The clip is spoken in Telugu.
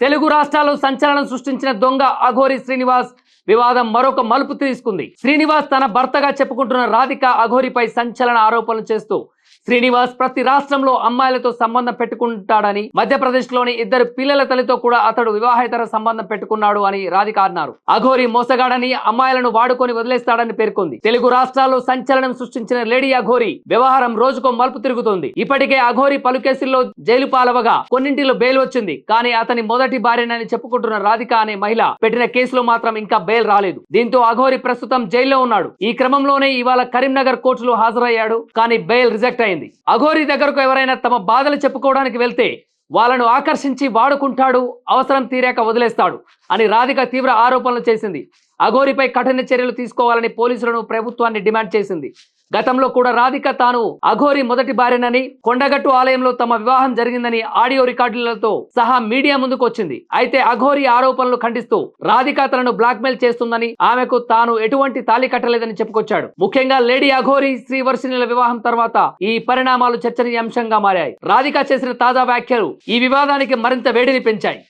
తెలుగు రాష్ట్రాల్లో సంచలనం సృష్టించిన దొంగ అఘోరి శ్రీనివాస్ వివాదం మరొక మలుపు తీసుకుంది. శ్రీనివాస్ తన భర్తగా చెప్పుకుంటున్న రాధిక అఘోరిపై సంచలన ఆరోపణలు చేస్తూ శ్రీనివాస్ ప్రతి రాష్ట్రంలో అమ్మాయిలతో సంబంధం పెట్టుకుంటాడని మధ్యప్రదేశ్లోని ఇద్దరు పిల్లల తల్లితో కూడా అతడు వివాహేతర సంబంధం పెట్టుకున్నాడు అని రాధిక అన్నారు అఘోరి మోసగాడని అమ్మాయిలను వాడుకొని వదిలేస్తాడని పేర్కొంది. తెలుగు రాష్ట్రాల్లో సంచలనం సృష్టించిన లేడీ అఘోరి వ్యవహారం రోజుకో మలుపు తిరుగుతోంది. ఇప్పటికే అఘోరి పలు కేసుల్లో జైలు పాలవగా కొన్నింటిలో బెయిల్ వచ్చింది. కానీ అతని మొదటి భార్యనని చెప్పుకుంటున్న రాధిక అనే మహిళ పెట్టిన కేసులో మాత్రం ఇంకా బెయిల్ రాలేదు. దీంతో అఘోరి ప్రస్తుతం జైల్లో ఉన్నాడు. ఈ క్రమంలోనే ఇవాళ కరీంనగర్ కోర్టులో హాజరయ్యాడు. కానీ బెయిల్ రిజెక్ట్ అయింది. అఘోరి దగ్గరకు ఎవరైనా తమ బాధలు చెప్పుకోవడానికి వెళ్తే వాళ్ళను ఆకర్షించి వాడుకుంటాడు అవసరం తీరాక వదిలేస్తాడు అని రాధిక తీవ్ర ఆరోపణలు చేసింది. అఘోరిపై కఠిన చర్యలు తీసుకోవాలని పోలీసులను ప్రభుత్వాన్ని డిమాండ్ చేసింది. గతంలో కూడా రాధిక తాను అఘోరి మొదటి భార్యనని కొండగట్టు ఆలయంలో తమ వివాహం జరిగిందని ఆడియో రికార్డులతో సహా మీడియా ముందుకు వచ్చింది. అయితే అఘోరి ఆరోపణలు ఖండిస్తూ రాధిక తనను బ్లాక్మెయిల్ చేస్తుందని ఆమెకు తాను ఎటువంటి తాళి కట్టలేదని చెప్పుకొచ్చాడు. ముఖ్యంగా లేడీ అఘోరి శ్రీవర్షిణుల వివాహం తర్వాత ఈ పరిణామాలు చర్చనీయాంశంగా మారాయి. రాధిక చేసిన తాజా వ్యాఖ్యలు ఈ వివాదానికి మరింత వేడిని పెంచాయి.